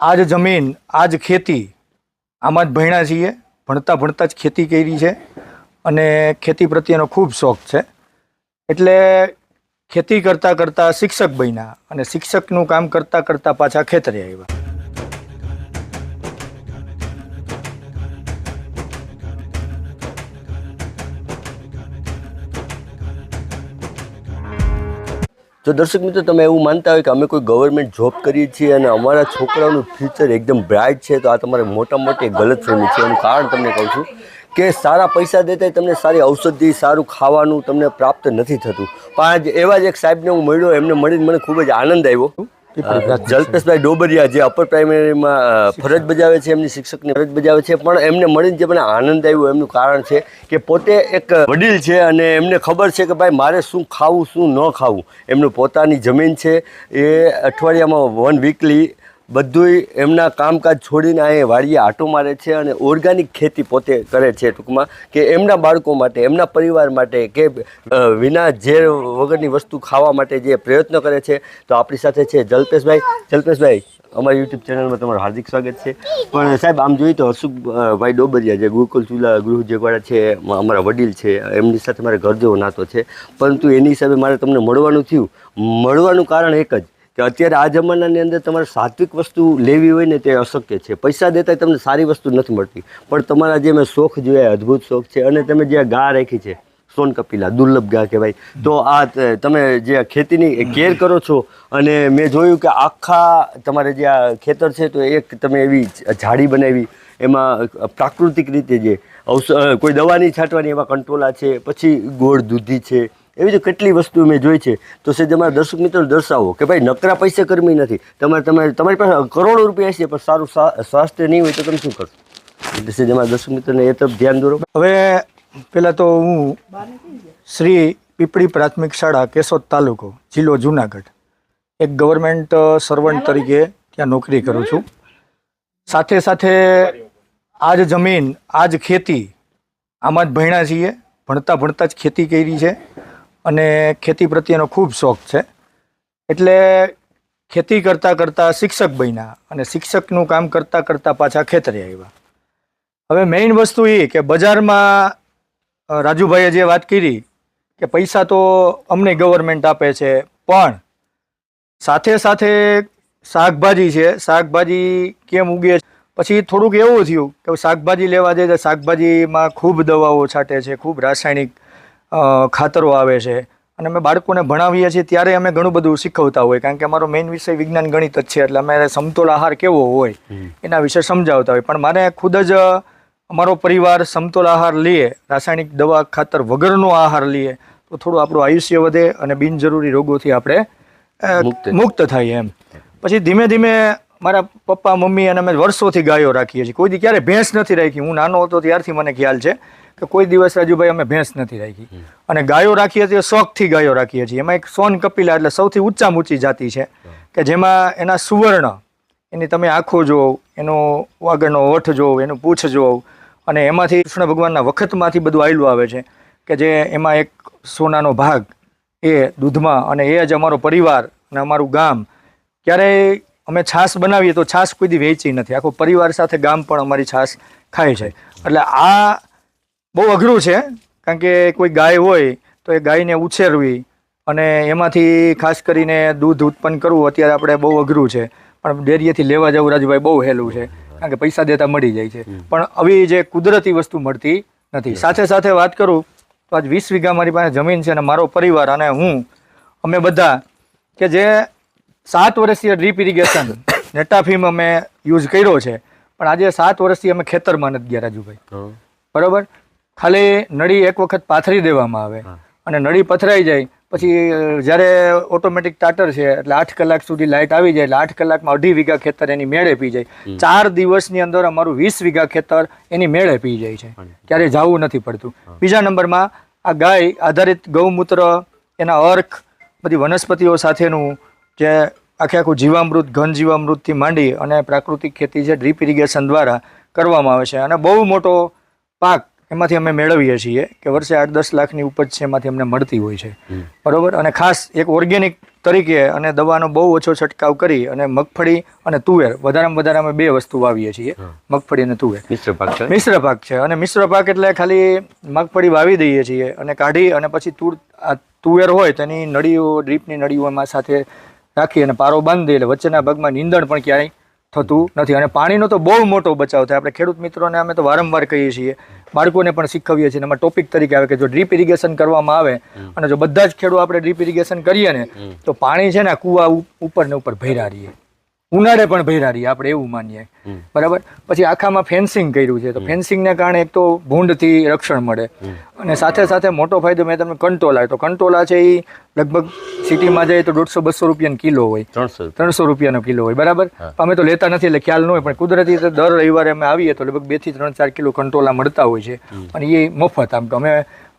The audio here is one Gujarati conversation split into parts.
આ જ જમીન આ જ ખેતી આમાં જ ભણ્યા છીએ, ભણતા ભણતા જ ખેતી કરી છે અને ખેતી પ્રત્યેનો ખૂબ શોખ છે. એટલે ખેતી કરતાં કરતાં શિક્ષક બન્યા અને શિક્ષકનું કામ કરતાં કરતાં પાછા ખેતરે આવ્યા. તો દર્શક મિત્રો, તમે એવું માનતા હોય કે અમે કોઈ ગવર્મેન્ટ જોબ કરીએ છીએ અને અમારા છોકરાઓનું ફ્યુચર એકદમ બ્રાઇટ છે, તો આ તમારે મોટા મોટી ગલતફહેમી છે. એનું કારણ તમને કહું છું કે સારા પૈસા દેતા તમને સારી ઔષધિ, સારું ખાવાનું તમને પ્રાપ્ત નથી થતું. પણ આજ એવા જ એક સાહેબને હું મળ્યો, એમને મળીને મને ખૂબ જ આનંદ આવ્યો. જલ્પેશભાઈ ડોબરિયા જે અપર પ્રાઇમરીમાં ફરજ બજાવે છે એમની શિક્ષકની ફરજ બજાવે છે પણ એમને મળીને જે મને આનંદ આવ્યો એમનું કારણ છે કે પોતે એક વડીલ છે અને એમને ખબર છે કે ભાઈ મારે શું ખાવું શું ન ખાવું. એમનું પોતાની જમીન છે. એ અઠવાડિયામાં વન વીકલી બધુંય એમના કામકાજ છોડીને અહીં વાડીએ આટો મારે છે અને ઓર્ગાનિક ખેતી પોતે કરે છે ટૂંકમાં કે એમના બાળકો માટે, એમના પરિવાર માટે કે વિના ઝેર વગરની વસ્તુ ખાવા માટે જે પ્રયત્ન કરે છે, તો આપણી સાથે છે જલ્પેશભાઈ. જલ્પેશભાઈ, અમારી યુટ્યુબ ચેનલમાં તમારું હાર્દિક સ્વાગત છે. પણ સાહેબ, આમ જોઈએ તો હસુખભાઈ ડોબરિયા જે ગુરુકુલ ચૂલા ગૃહ જેવાળા છે અમારા વડીલ છે, એમની સાથે મારે ઘર જેવો નાતો છે. પરંતુ એની હિસાબે મારે તમને મળવાનું થયું. મળવાનું કારણ એક જ કે અત્યારે આ જમાનાની અંદર તમારે સાત્વિક વસ્તુ લેવી હોય ને તે અશક્ય છે. પૈસા દેતા તમને સારી વસ્તુ નથી મળતી. પણ તમારા જે મેં શોખ જોયા, અદ્ભુત શોખ છે અને તમે જે ગા રાખી છે, સોન કપિલા, દુર્લભ ગા કહેવાય, તો આ તમે જે ખેતીની કેર કરો છો અને મેં જોયું કે આખા તમારે જે આ ખેતર છે તો એક તમે એવી ઝાડી બનાવી, એમાં પ્રાકૃતિક રીતે જે કોઈ દવાની છાંટવાની એમાં કંટોલા છે, પછી ગોળ દૂધી છે એવી તો કેટલી વસ્તુ મેં જોઈ છે. તો છે તમારા દર્શક મિત્રો દર્શાવો કે ભાઈ નકરા પૈસા કર્મી નથી. તમારે તમારે તમારી પાસે કરોડો રૂપિયા છે પણ સારું સ્વા- સ્વાસ્થ્ય નહીં હોય તો તમે શું કરશો? એટલે છે તમારા દર્શક મિત્રોને એ તરફ ધ્યાન દોરો. હવે પહેલાં તો હું શ્રી પીપળી પ્રાથમિક શાળા, કેશોદ તાલુકો, જિલ્લો જુનાગઢ. એક ગવર્મેન્ટ સર્વન્ટ તરીકે ત્યાં નોકરી કરું છું. સાથે સાથે આ જ જમીન આ જ ખેતી, આમાં જ ભણ્યા છીએ. ભણતા ભણતા જ ખેતી કરી છે. અને ખેતી પ્રત્યેનો ખૂબ શોખ છે એટલે ખેતી કરતાં કરતાં શિક્ષક બન્યા અને શિક્ષકનું કામ કરતાં કરતાં પાછા ખેતરે આવ્યા હવે મેઇન વસ્તુ એ કે બજારમાં રાજુભાઈએ જે વાત કરી કે પૈસા તો અમને ગવર્મેન્ટ આપે છે, પણ સાથે સાથે શાકભાજી છે, શાકભાજી કેમ ઉગે? પછી થોડુંક એવું થયું કે શાકભાજી લેવા જઈએ તો શાકભાજીમાં ખૂબ દવાઓ છાંટે છે, ખૂબ રાસાયણિક ખાતરો આવે છે. અને અમે બાળકોને ભણાવીએ છીએ ત્યારે અમે ઘણું બધું શીખવતા હોય કારણ કે અમારો મેઇન વિષય વિજ્ઞાન ગણિત જ છે એટલે અમે સમતોલ આહાર કેવો હોય એના વિશે સમજાવતા હોય પણ મારે ખુદ જ અમારો પરિવાર સમતોલ આહાર લઈએ રાસાયણિક દવા ખાતર વગરનો આહાર લઈએ તો થોડું આપણું આયુષ્ય વધે અને બિનજરૂરી રોગોથી આપણે મુક્ત. થઈએ થાય એમ. પછી ધીમે ધીમે મારા પપ્પા મમ્મી અને અમે વર્ષોથી ગાયો રાખીએ છીએ. કોઈ દી ક્યારે ભેંસ નથી રાખી. હું નાનો હતો ત્યારથી મને ખ્યાલ છે. કે કોઈ દિવસ રાજુભાઈ અમે ભેંસ નથી રાખી. અને ગાયો રાખીએ છીએ શોખથી ગાયો રાખીએ છીએ. એમાં એક સોન કપિલા એટલે સૌથી ઊંચામાં ઊંચી જાતિ છે કે જેમાં એના સુવર્ણ એની તમે આંખો જોવો એનો આગળનો ઓઠ જોવો એનું પૂછ જોવો અને એમાંથી કૃષ્ણ ભગવાનના વખતમાંથી બધું આયલું આવે છે કે જે એમાં એક સોનાનો ભાગ એ દૂધમાં અને એ જ અમારો પરિવાર અને અમારું ગામ. ક્યારેય અમે છાશ બનાવીએ તો છાશ કોઈ દી વેચી નથી. આખો પરિવાર સાથે ગામ પણ અમારી છાશ ખાય છે. એટલે આ બહુ અઘરું છે કારણ કે કોઈ ગાય હોય તો એ ગાયને ઉછેરવી અને એમાંથી ખાસ કરીને દૂધ ઉત્પન્ન કરવું અત્યારે આપણે બહુ અઘરું છે. પણ ડેરીએથી લેવા જવું રાજુભાઈ બહુ હેલું છે કારણ કે પૈસા દેતા મળી જાય છે. પણ આવી જે કુદરતી વસ્તુ મળતી નથી. સાથે સાથે વાત કરું તો આજ વીસ વીઘા મારી પાસે જમીન છે અને મારો પરિવાર અને હું અમે બધા કે જે સાત વર્ષથી ડ્રીપ ઇરિગેશન નેટાફીમ અમે યુઝ કર્યો છે. પણ આજે સાત વર્ષથી અમે ખેતરમાં નથી ગયા રાજુભાઈ. બરોબર? ખાલી નળી એક વખત પાથરી દેવામાં આવે. અને નળી પથરાઈ જાય પછી જ્યારે ઓટોમેટિક ટાટર છે એટલે આઠ કલાક સુધી લાઇટ આવી જાય એટલે આઠ કલાકમાં અઢી વીઘા ખેતર એની મેળે પી જાય. ચાર દિવસની અંદર અમારું વીસ વીઘા ખેતર એની મેળે પી જાય છે. ક્યારે જવું નથી પડતું. બીજા નંબરમાં આ ગાય આધારિત ગૌમૂત્ર એના અર્ક બધી વનસ્પતિઓ સાથેનું જે આખે આખું જીવામૃત ઘન જીવામૃતથી માંડી અને પ્રાકૃતિક ખેતી છે ડ્રીપ ઇરિગેશન દ્વારા કરવામાં આવે છે. અને બહુ મોટો પાક એમાંથી અમે મેળવીએ છીએ કે વર્ષે આઠ દસ લાખની ઉપજ છે એમાંથી અમને મળતી હોય છે. બરોબર? અને ખાસ એક ઓર્ગેનિક તરીકે અને દવાનો બહુ ઓછો છંટકાવ કરી અને મગફળી અને તુવેર વધારેમાં વધારે અમે બે વસ્તુ વાવીએ છીએ. મગફળી અને તુવેર. મિશ્ર પાક છે? મિશ્ર પાક છે. અને મિશ્ર પાક એટલે ખાલી મગફળી વાવી દઈએ છીએ અને કાઢી અને પછી તુર આ તુવેર હોય તેની નળીઓ ડ્રીપની નળીઓ એમાં સાથે રાખી અને પારો બાંધી એટલે વચ્ચેના ભાગમાં નીંદણ પણ ક્યાંય થતું નથી. અને પાણીનો તો બહુ મોટો બચાવ થાય. આપણે ખેડૂત મિત્રોને અમે તો વારંવાર કહીએ છીએ બાળકોને પણ શીખવીએ છીએ. એમાં ટોપિક તરીકે આવે કે જો ડ્રીપ ઇરિગેશન કરવામાં આવે અને જો બધા જ ખેડૂત આપણે ડ્રીપ ઇરિગેશન કરીએ ને તો પાણી છે ને કૂવા ઉપર ને ઉપર ભર્યા રહીએ. ઉનાળે પણ ભર્યા રહીએ આપણે એવું માનીએ. બરાબર? પછી આખામાં ફેન્સિંગ કર્યું છે તો ફેન્સિંગને કારણે એક તો ભૂંડથી રક્ષણ મળે. અને સાથે સાથે મોટો ફાયદો મેં તમને કંટોલા તો કંટોલા છે એ લગભગ સિટીમાં જાય તો દોઢસો બસો રૂપિયાનો કિલો હોય. ત્રણસો. ત્રણસો રૂપિયાનો કિલો હોય બરાબર? અમે તો લેતા નથી એટલે ખ્યાલ ન હોય પણ કુદરતી રીતે દર રવિવારે અમે આવીએ તો લગભગ બેથી ત્રણ ચાર કિલો કંટોલા મળતા હોય છે. અને એ મફત આમ તો અમે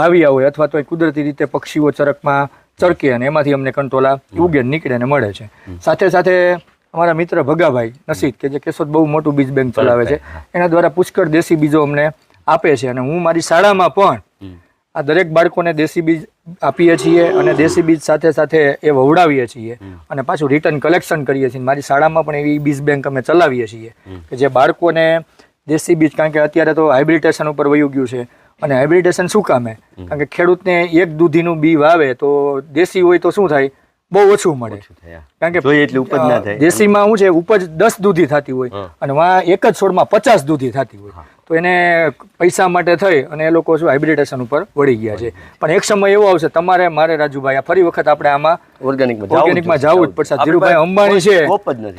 વાવ્યા હોય અથવા તો એ કુદરતી રીતે પક્ષીઓ ચરકમાં ચરકે અને એમાંથી અમને કંટોલા ઉગે નીકળે ને મળે છે. સાથે સાથે અમારા મિત્ર ભગાભાઈ નસીદ કે જે કેશોદ બહુ મોટું બીજ બેંક ચલાવે છે એના દ્વારા પુષ્કળ દેશી બીજો અમને આપે છે અને હું મારી શાળામાં પણ આ દરેક બાળકોને દેશી બીજ આપીએ છીએ અને દેશી બીજ સાથે સાથે એ વવડાવીએ છીએ અને પાછું રિટર્ન કલેક્શન કરીએ છીએ. મારી શાળામાં પણ એવી બીજ બેંક અમે ચલાવીએ છીએ કે જે બાળકોને દેશી બીજ કારણ કે અત્યારે તો હાઇબ્રિટેશન ઉપર વયું ગયું છે. અને હાઇબ્રિટેશન શું કામે કારણ કે ખેડૂતને એક દૂધીનું બી વાવે તો દેશી હોય તો શું થાય? બહુ ઓછું મળે. કારણ કે જોઈએ એટલી ઉપજ ના થાય. દેશીમાં શું છે ઉપજ દસ દૂધી થતી હોય અને વાં એક જ છોડમાં પચાસ દૂધી થતી હોય. તો એને પૈસા માટે થઈ અને એ લોકો શું હાઇબ્રિટેશન ઉપર વળી ગયા છે. પણ એક સમય એવો આવશે તમારે મારે રાજુભાઈ આ ફરી વખત આપણે આમાં ઓર્ગેનિકમાં ઓર્ગેનિકમાં જવું જ પડશે ધીરુભાઈ અંબાણી છે.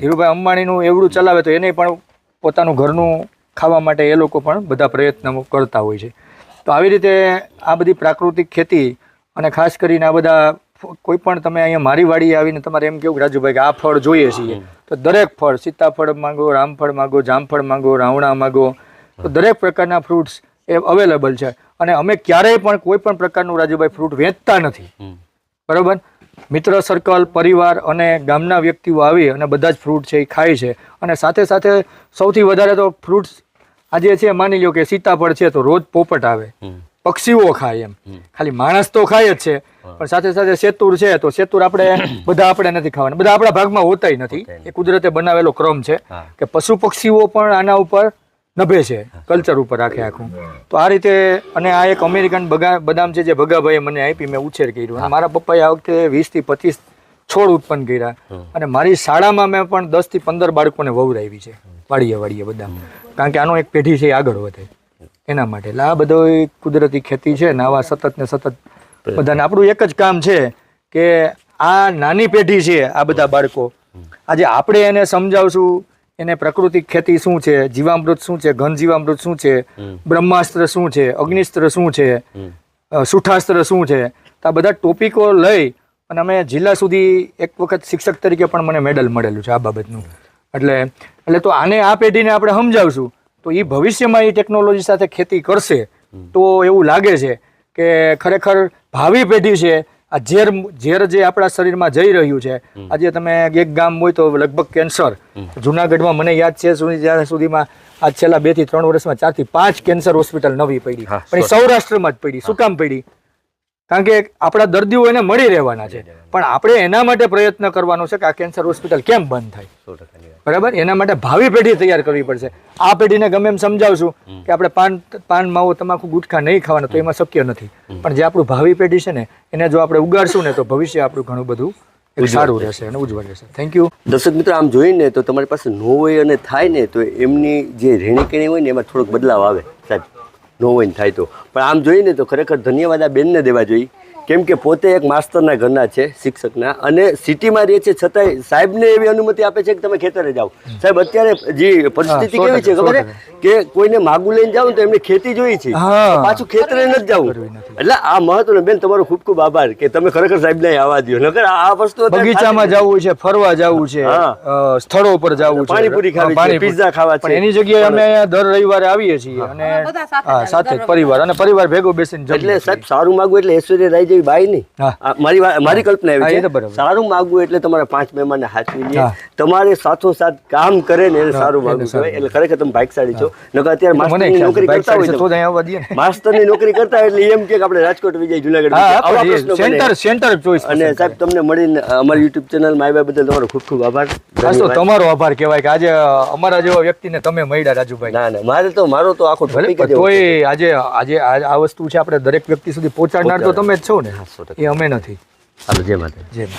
ધીરુભાઈ અંબાણીનું એવડું ચલાવે તો એને પણ પોતાનું ઘરનું ખાવા માટે એ લોકો પણ બધા પ્રયત્નો કરતા હોય છે. તો આવી રીતે આ બધી પ્રાકૃતિક ખેતી અને ખાસ કરીને આ બધા કોઈ પણ તમે અહીંયા મારી વાડી આવીને તમારે એમ કેવું રાજુભાઈ કે આ ફળ જોઈએ છીએ. તો દરેક ફળ સીતાફળ માંગો રામફળ માંગો જામફળ માંગો રાવણા માંગો તો દરેક પ્રકારના ફ્રૂટ્સ એ અવેલેબલ છે. અને અમે ક્યારેય પણ કોઈ પણ પ્રકારનું રાજુભાઈ ફ્રૂટ વેચતા નથી. બરોબર? મિત્ર સર્કલ પરિવાર અને ગામના વ્યક્તિઓ આવી અને બધા જ ફ્રૂટ છે એ ખાય છે. અને સાથે સાથે સૌથી વધારે તો ફ્રૂટ્સ આજે છે માની લો કે સીતાફળ છે તો રોજ પોપટ આવે. પક્ષીઓ ખાય એમ. ખાલી માણસ તો ખાય જ છે પણ સાથે સાથે સેતુર છે તો સેતુર આપણે બધા આપણે નથી ખાવાના. બધા આપણા ભાગમાં હોતાય નથી. એ કુદરતે બનાવેલો ક્રમ છે કે પશુ પક્ષીઓ પણ આના ઉપર નભે છે કલ્ચર ઉપર આખે આખું. તો આ રીતે અને આ એક અમેરિકન બગા બદામ છે જે ભગાભાઈએ મને આપી મેં ઉછેર કર્યું. અને મારા પપ્પાએ આ વખતે વીસથી પચીસ છોડ ઉત્પન્ન કર્યા. અને મારી શાળામાં મેં પણ દસથી પંદર બાળકોને વવરાવી છે. વાડીએ વાડીએ બદામ કારણ કે આનો એક પેઢી છે એ આગળ વધે. એના માટે. એટલે આ બધો એક કુદરતી ખેતી છે ને આવા સતત ને સતત બધાને આપણું એક જ કામ છે કે આ નાની પેઢી છે આ બધા બાળકો. આજે આપણે એને સમજાવશું એને પ્રાકૃતિક ખેતી શું છે જીવામૃત શું છે ઘન જીવામૃત શું છે બ્રહ્માસ્ત્ર શું છે અગ્નિસ્ત્ર શું છે સુઠાસ્ત્ર શું છે. તો આ બધા ટોપિકો લઈ અને અમે જિલ્લા સુધી એક વખત શિક્ષક તરીકે પણ મને મેડલ મળેલું છે આ બાબતનું. એટલે એટલે તો આને આ પેઢીને આપણે સમજાવશું. તો એ ભવિષ્યમાં એ ટેકનોલોજી સાથે ખેતી કરશે તો એવું લાગે છે કે ખરેખર ભાવિ પેઢી છે આ ઝેર ઝેર જે આપણા શરીરમાં જઈ રહ્યું છે આજે તમે એક ગામ હોય તો લગભગ કેન્સર જુનાગઢમાં મને યાદ છે જ્યાં સુધીમાં આ છેલ્લા બેથી ત્રણ વર્ષમાં ચારથી પાંચ કેન્સર હોસ્પિટલ નવી પડી. પણ સૌરાષ્ટ્રમાં જ પડી. શું કામ પડી? કારણ કે આપણા દર્દીઓ એને મળી રહેવાના છે. પણ આપણે એના માટે પ્રયત્ન કરવાનો છે કે આ કેન્સર હોસ્પિટલ કેમ બંધ થાય. બરાબર? એના માટે ભાવિ પેઢી તૈયાર કરવી પડશે. આ પેઢીને ગમે એમ સમજાવશું કે આપણે પાન પાન માવો તમાકુ ગુટખા નહીં ખાવાના તો એમાં શક્ય નથી. પણ જે આપણું ભાવિ પેઢી છે ને એને જો આપણે ઉગાડશું ને તો ભવિષ્ય આપણું ઘણું બધું સારું રહેશે. અને ઉજ્જવળ રહેશે. થેન્ક યુ દર્શક મિત્રો આમ જોઈને તો તમારી પાસે ન હોય અને થાય ને તો એમની જે રેણી કેણી હોય ને એમાં થોડોક બદલાવ આવે. સાહેબ. ન ને થાય તો. પણ આમ જોઈને તો ખરેખર ધન્યવાદ આ બેનને દેવા જોઈએ. કેમ કે પોતે એક માસ્તરના ઘરના છે શિક્ષકના અને સિટીમાં રહે છે છતાંય સાહેબને એવી અનુમતિ આપે છે કે તમે ખેતરે જાઓ. સાહેબ અત્યારે જે પરિસ્થિતિ કેવી છે ખબર કે કોઈને માગું લઈને જાવ તો એમને ખેતી જોઈ છે. પાછું ખેતરે નથી. જવું એટલે આ મહત્વનું બેન તમારો ખૂબ ખૂબ આભાર કે તમે ખરેખર સાહેબને ને આવવા દો નકર આ વસ્તુ બગીચામાં જવું છે ફરવા જવું છે હા. સ્થળો પર જવું છે. પાણીપુરી ખાવી છે. પિઝા ખાવા છે. એની જગ્યાએ અમે અહીંયા દર રવિવારે આવીએ છીએ અને સાથે પરિવાર અને પરિવાર ભેગો બેસીને એટલે સાહેબ સારું માગવું એટલે ઐશ્વર્ય રાય જેવી બાઈ નહીં. મારી મારી કલ્પના એવી છે. સારું માગવું એટલે તમારે પાંચ મહેમાનને હાચવી લે. તમારે સાથો સાથ કામ કરે ને એને સારું માગવું કહેવાય એટલે ખરેખર તમે ભાગશાળી છો. નકર અત્યારે માસ્ટરની નોકરી બાઇક કરતા હોય માસ્ટરની નોકરી કરતા એટલે એમ કે આપણે Rajkot Vijay Junagadh. Centre centre choice અને સાહેબ તમને મળીને અમારી યુટ્યુબ ચેનલમાં આવ્યા બદલ તમારો ખૂબ ખૂબ આભાર. તો તમારો આભાર કહેવાય કે આજે અમારા જેવા વ્યક્તિને તમે મળ્યા રાજુભાઈ. ના ના મારે તો મારો તો આખો ટોપિક તોય આજે આજે આ વસ્તુ છે આપણે દરેક વ્યક્તિ સુધી પહોંચાડનાર તો તમે જ છો ને? એ અમે નથી. હાલો જય માતા જેમ